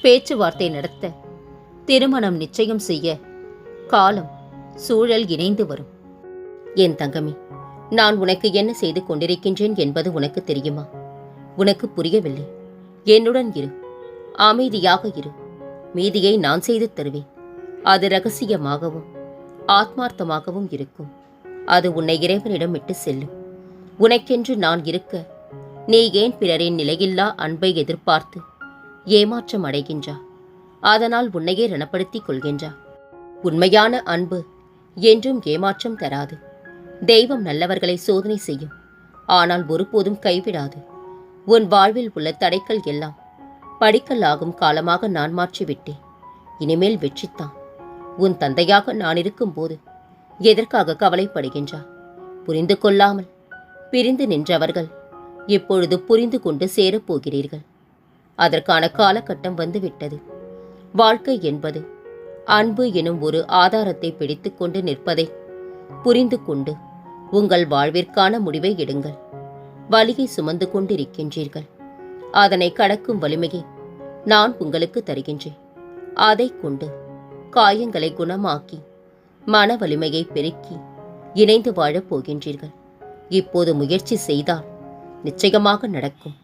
பேச்சுவார்த்தை நடத்த திருமணம் நிச்சயம் செய்ய காலம் சூழல் இணைந்து வரும். என் தங்கமி நான் உனக்கு என்ன செய்து கொண்டிருக்கின்றேன் என்பது உனக்கு தெரியுமா? உனக்கு புரியவில்லை. என்னுடன் இரு. அமைதியாக இரு. மீதியை நான் செய்து தருவேன். அது ரகசியமாகவும் ஆத்மார்த்தமாகவும் இருக்கும். அது உன்னை இறைவனிடம் விட்டு செல்லும். உனக்கென்று நான் இருக்க நீ ஏன் பிறரின் நிலையில்லா அன்பை எதிர்பார்த்து ஏமாற்றம் அடைகின்றா? அதனால் உன்னையே ரணப்படுத்திக் கொள்கின்றா. உண்மையான அன்பு என்றும் ஏமாற்றம் தராது. தெய்வம் நல்லவர்களை சோதனை செய்யும். ஆனால் ஒருபோதும் கைவிடாது. உன் வாழ்வில் உள்ள தடைகள் எல்லாம் படிக்கலாகும் காலமாக நான் மாற்றிவிட்டேன். இனிமேல் வெற்றித்தான். உன் தந்தையாக நான் இருக்கும்போது எதற்காக கவலைப்படுகின்றா? புரிந்து கொள்ளாமல் பிரிந்து நின்றவர்கள் இப்பொழுது புரிந்து கொண்டு சேரப்போகிறீர்கள் அதற்கான காலகட்டம் வந்துவிட்டது. வாழ்க்கை என்பது அன்பு எனும் ஒரு ஆதாரத்தை பிடித்துக்கொண்டு நிற்பதை புரிந்து கொண்டு உங்கள் வாழ்விற்கான முடிவை எடுங்கள். வலியை சுமந்து கொண்டிருக்கின்றீர்கள். அதனை கடக்கும் வலிமையை நான் உங்களுக்கு தருகின்றேன். அதைக் கொண்டு காயங்களை குணமாக்கி மன வலிமையை பெருக்கி இணைந்து வாழப் போகின்றீர்கள். இப்போது முயற்சி செய்தால் நிச்சயமாக நடக்கும்.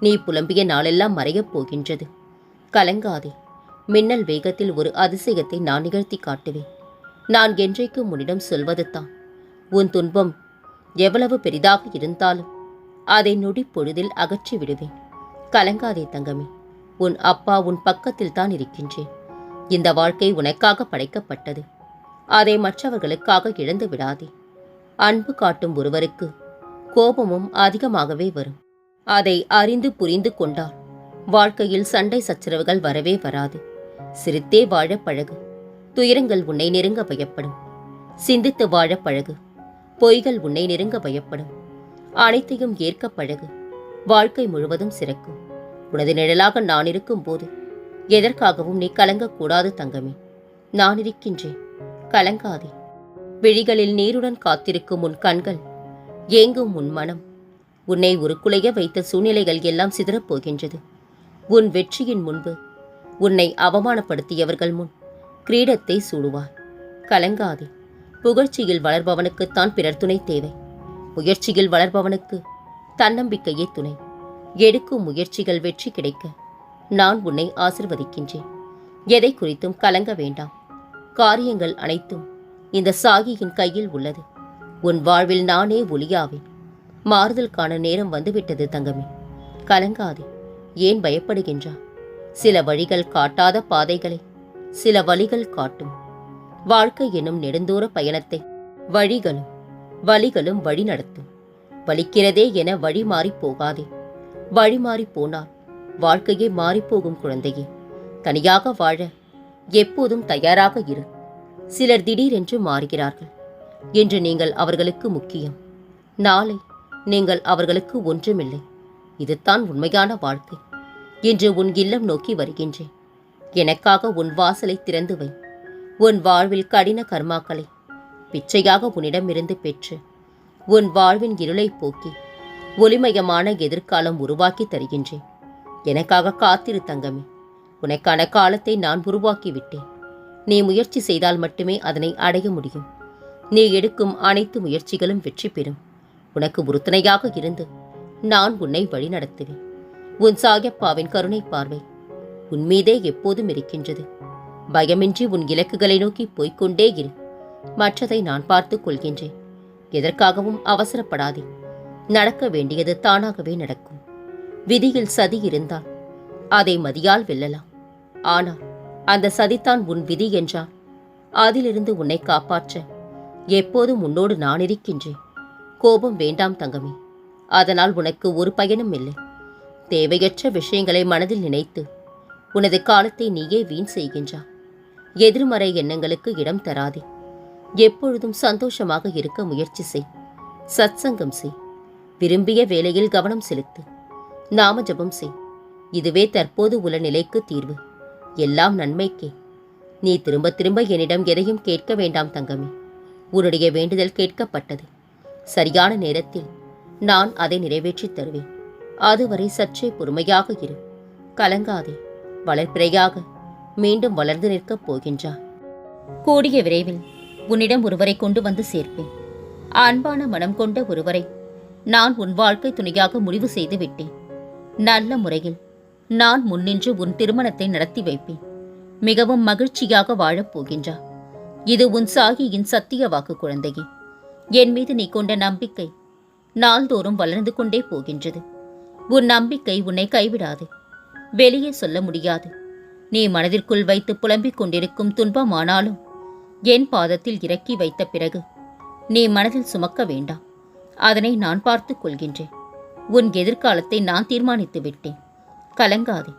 நீ புலம்பிய நாளெல்லாம் மறையப் போகின்றது. கலங்காதே. மின்னல் வேகத்தில் ஒரு அதிசயத்தை நான் நிகழ்த்தி காட்டுவேன். நான் என்றைக்கு உன்னிடம் சொல்வது தான் உன் துன்பம் எவ்வளவு பெரிதாக இருந்தாலும் அதை நொடி பொழுதில் அகற்றி விடுவேன். கலங்காதே தங்கமே. உன் அப்பா உன் பக்கத்தில் தான் இருக்கின்றேன். இந்த வாழ்க்கை உனக்காக படைக்கப்பட்டது. அதை மற்றவர்களுக்காக இழந்து விடாதே. அன்பு காட்டும் ஒருவருக்கு கோபமும் அதிகமாகவே வரும். அதை அறிந்து புரிந்து கொண்டால் வாழ்க்கையில் சண்டை சச்சரவுகள் வரவே வராது. சிரித்தே வாழ பழகு. துயரங்கள் உன்னை நெருங்க பயப்படும். சிந்தித்து வாழ பழகு. பொய்கள் உன்னை நெருங்க பயப்படும். அனைத்தையும் ஏற்க பழகு. வாழ்க்கை முழுவதும் சிறக்கும். உனது நிழலாக நான் இருக்கும்போது எதற்காகவும் நீ கலங்கக்கூடாது தங்கமே. நான் இருக்கின்றேன். கலங்காதே. விழிகளில் நீருடன் காத்திருக்கும் உன் கண்கள் ஏங்கும் உன் மனம். உன்னை உருக்குலைய வைத்த சூழ்நிலைகள் எல்லாம் சிதறப்போகின்றது. உன் வெற்றியின் முன்பு உன்னை அவமானப்படுத்தியவர்கள் முன் கிரீடத்தை சூடுவாய். கலங்காதே. புகழ்ச்சியில் வளர்பவனுக்குத்தான் பிறர் துணை தேவை. முயற்சியில் வளர்பவனுக்கு தன்னம்பிக்கையே துணை. எடுக்கும் முயற்சிகள் வெற்றி கிடைக்க நான் உன்னை ஆசிர்வதிக்கின்றேன். எதை குறித்தும் கலங்க வேண்டாம். காரியங்கள் அனைத்தும் இந்த சாகியின் கையில் உள்ளது. உன் வாழ்வில் நானே ஒளியாவேன். மாறுதல் காண நேரம் வந்துவிட்டது தங்கமே. கலங்காதே ஏன் பயப்படுகின்றா சில வழிகள் காட்டாத பாதைகளை சில வழிகள் காட்டும். வாழ்க்கை எனும் நெடுந்தூர பயணத்தை வழிகளும் வழிகளும் வழி நடத்தும் வலிக்கிறதே என வழி மாறிப் போகாதே. வழி மாறிப் போனால் வாழ்க்கையே மாறிப்போகும் குழந்தையே. தனியாக வாழ எப்போதும் தயாராக இரு. சிலர் திடீரென்று மாறுகிறார்கள். என்று நீங்கள் அவர்களுக்கு முக்கியம். நாளை நீங்கள் அவர்களுக்கு ஒன்றுமில்லை. இதுதான் உண்மையான வாழ்க்கை. இன்று உன் இல்லம் நோக்கி வருகின்றேன். எனக்காக உன் வாசலை திறந்து வை. உன் வாழ்வில் கடின கர்மாக்களை பிச்சையாக உன்னிடமிருந்து பெற்று உன் வாழ்வின் இருளை போக்கி ஒளிமயமான எதிர்காலம் உருவாக்கி தருகின்றேன். எனக்காக காத்திரு தங்கமே. உனக்கான காலத்தை நான் உருவாக்கிவிட்டேன். நீ முயற்சி செய்தால் மட்டுமே அதனை அடைய முடியும். நீ எடுக்கும் அனைத்து முயற்சிகளும் வெற்றி பெறும். உனக்கு உறுதுணையாக இருந்து நான் உன்னை வழிநடத்துவேன். உன் சாயப்பாவின் கருணை பார்வை உன் மீதே எப்போதும் இருக்கின்றது. பயமின்றி உன் இலக்குகளை நோக்கி போய்கொண்டே இரு. மற்றதை நான் பார்த்துக் கொள்கின்றேன். எதற்காகவும் அவசரப்படாதே. நடக்க வேண்டியது தானாகவே நடக்கும். விதியில் சதி இருந்தால் அதை மதியால் வெல்லலாம். ஆனால் அந்த சதித்தான் உன் விதி என்றால் அதிலிருந்து உன்னை காப்பாற்ற எப்போதும் உன்னோடு நான் இருக்கின்றேன். கோபம் வேண்டாம் தங்கமே. அதனால் உனக்கு ஒரு பயனும் இல்லை. தேவையற்ற விஷயங்களை மனதில் நினைத்து உனது காலத்தை நீயே வீண் செய்கின்றா. எதிர்மறை எண்ணங்களுக்கு இடம் தராதே. எப்பொழுதும் சந்தோஷமாக இருக்க முயற்சி செய். சத்சங்கம் செய். விரும்பிய வேலையில் கவனம் செலுத்து. நாம ஜபம் செய். இதுவே தற்போது உள்ள நிலைக்கு தீர்வு. எல்லாம் நன்மைக்கே. நீ திரும்ப திரும்ப என்னிடம் எதையும் கேட்க வேண்டாம் தங்கமே. உன்னுடைய வேண்டுதல் கேட்கப்பட்டது. சரியான நேரத்தில் நான் அதை நிறைவேற்றித் தருவேன். அதுவரை சற்றே பொறுமையாக இரு. கலங்காதே. வளர்ப்பிறையாக மீண்டும் வளர்ந்து நிற்கப் போகின்றார் கூடிய விரைவில் உன்னிடம் ஒருவரை கொண்டு வந்து சேர்ப்பேன். அன்பான மனம் கொண்ட ஒருவரை நான் உன் வாழ்க்கை துணையாக முடிவு செய்து விட்டேன். நல்ல முறையில் நான் முன்னின்று உன் திருமணத்தை நடத்தி வைப்பேன். மிகவும் மகிழ்ச்சியாக வாழப் போகின்றார் இது உன் சாகியின் சத்திய வாக்கு குழந்தையே. என் மீது நீ கொண்ட நம்பிக்கை நாள்தோறும் வளர்ந்து கொண்டே போகின்றது. உன் நம்பிக்கை உன்னை கைவிடாது. வெளியே சொல்ல முடியாது. நீ மனதிற்குள் வைத்து புலம்பிக் கொண்டிருக்கும் துன்பமானாலும் என் பாதத்தில் இறக்கி வைத்த பிறகு நீ மனதில் சுமக்க வேண்டாம். அதனை நான் பார்த்துக் கொள்கின்றேன். உன் எதிர்காலத்தை நான் தீர்மானித்து விட்டேன். கலங்காதே.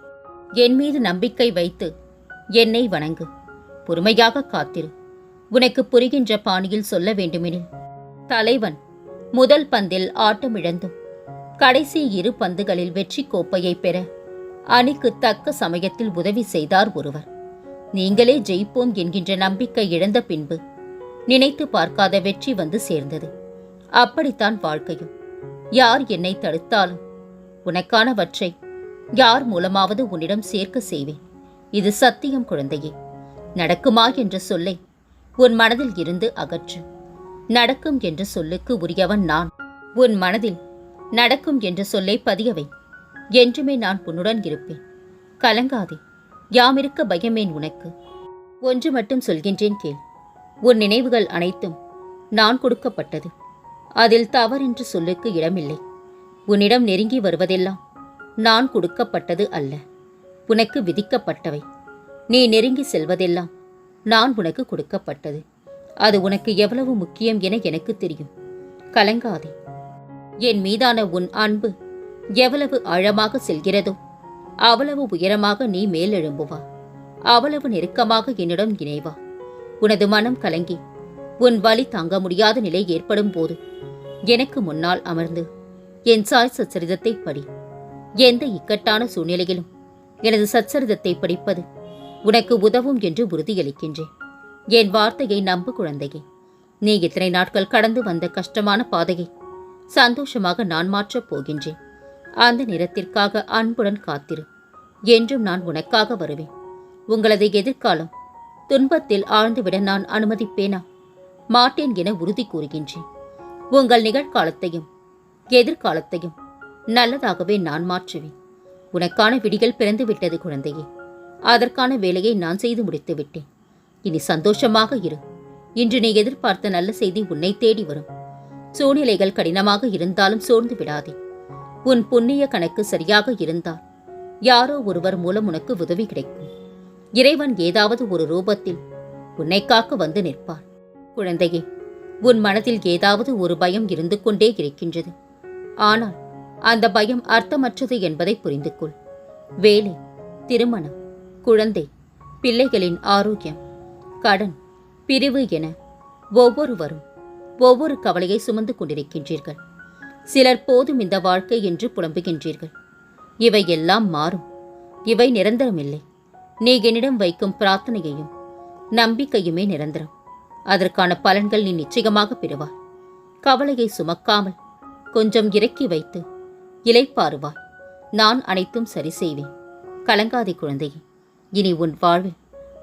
என் மீது நம்பிக்கை வைத்து என்னை வணங்கு. பொறுமையாக காத்திரு. உனக்கு புரிகின்ற பாணியில் சொல்ல வேண்டுமெனில் தலைவன். முதல் பந்தில் ஆட்டமிழந்தும் கடைசி இரு பந்துகளில் வெற்றி கோப்பையை பெற அணிக்கு தக்க சமயத்தில் உதவி செய்தார் ஒருவர். நீங்களே ஜெயிப்போம் என்கின்ற நம்பிக்கை இழந்த பின்பு நினைத்து பார்க்காத வெற்றி வந்து சேர்ந்தது. அப்படித்தான் வாழ்க்கையும். யார் என்னை தடுத்தாலும் உனக்கானவற்றை யார் மூலமாவது உன்னிடம் சேர்க்க செய்வேன். இது சத்தியம் குழந்தையே. நடக்குமா என்ற சொல்லை உன் மனதில் இருந்து அகற்று. நடக்கும் என்ற சொல்லுக்கு உரியவன் நான். உன் மனதில் நடக்கும் என்ற சொல்லை பதியவை. என்றுமே நான் உன்னுடன் இருப்பேன். கலங்காதே யாமிருக்க பயமேன் உனக்கு. ஒன்று மட்டும் சொல்கின்றேன் கேள். உன் நினைவுகள் அனைத்தும் நான் கொடுக்கப்பட்டது. அதில் தவறென்று சொல்லுக்கு இடமில்லை. உன்னிடம் நெருங்கி வருவதெல்லாம் நான் கொடுக்கப்பட்டது அல்ல. உனக்கு விதிக்கப்பட்டவை. நீ நெருங்கி செல்வதெல்லாம் நான் உனக்கு கொடுக்கப்பட்டது. அது உனக்கு எவ்வளவு முக்கியம் என எனக்கு தெரியும். கலங்காதே. என் மீதான உன் அன்பு எவ்வளவு ஆழமாக செல்கிறதோ அவ்வளவு உயரமாக நீ மேலெழும்புவா. அவ்வளவு நெருக்கமாக என்னிடம் இணைவா. உனது மனம் கலங்கி உன் வலி தாங்க முடியாத நிலை ஏற்படும் போது எனக்கு முன்னால் அமர்ந்து என் சாய் சச்சரிதத்தை படி. எந்த இக்கட்டான சூழ்நிலையிலும் எனது சச்சரிதத்தை படிப்பது உனக்கு உதவும் என்று உறுதியளிக்கின்றேன். என் வார்த்தையை நம்பு குழந்தையே. நீ இத்தனை நாட்கள் கடந்து வந்த கஷ்டமான பாதையை சந்தோஷமாக நான் மாற்றப் போகின்றேன். அந்த நேரத்திற்காக அன்புடன் காத்திரு. என்றும் நான் உனக்காக வருவேன். உங்களது எதிர்காலம் துன்பத்தில் ஆழ்ந்துவிட நான் அனுமதிப்பேனா? மாட்டேன் என உறுதி கூறுகின்றேன். உங்கள் நிகழ்காலத்தையும் எதிர்காலத்தையும் நல்லதாகவே நான் மாற்றுவேன். உனக்கான விடிகள் பிறந்து விட்டது குழந்தையே. அதற்கான வேலையை நான் செய்து முடித்து விட்டேன் இனி சந்தோஷமாக இரு. இன்று நீ எதிர்பார்த்த நல்ல செய்தி உன்னை தேடி வரும். சூழ்நிலைகள் கடினமாக இருந்தாலும் சோர்ந்து விடாதே. உன் புண்ணிய கணக்கு சரியாக இருந்தால் யாரோ ஒருவர் மூலம் உனக்கு உதவி கிடைக்கும். இறைவன் ஏதாவது ஒரு ரூபத்தில் உன்னை காக்க வந்து நிற்பார். குழந்தையே உன் மனதில் ஏதாவது ஒரு பயம் இருந்து கொண்டே இருக்கின்றது. ஆனால் அந்த பயம் அர்த்தமற்றது என்பதை புரிந்து கொள் வேலை திருமணம் குழந்தை பிள்ளைகளின் ஆரோக்கியம் கடன் பிரிவு என ஒவ்வொருவரும் ஒவ்வொரு கவலையை சுமந்து கொண்டிருக்கின்றீர்கள். சிலர் போதும் இந்த வாழ்க்கை என்று புலம்புகின்றீர்கள். இவை எல்லாம் மாறும். இவை நிரந்தரமில்லை. நீ என்னிடம் வைக்கும் பிரார்த்தனையையும் நம்பிக்கையுமே நிரந்தரம். அதற்கான பலன்கள் நீ நிச்சயமாக பெறுவாய். கவலையை சுமக்காமல் கொஞ்சம் இறக்கி வைத்து இலைப்பாறுவாய் நான் அனைத்தும் சரி செய்வேன். கலங்காதே குழந்தையே இனி உன் வாழ்வில்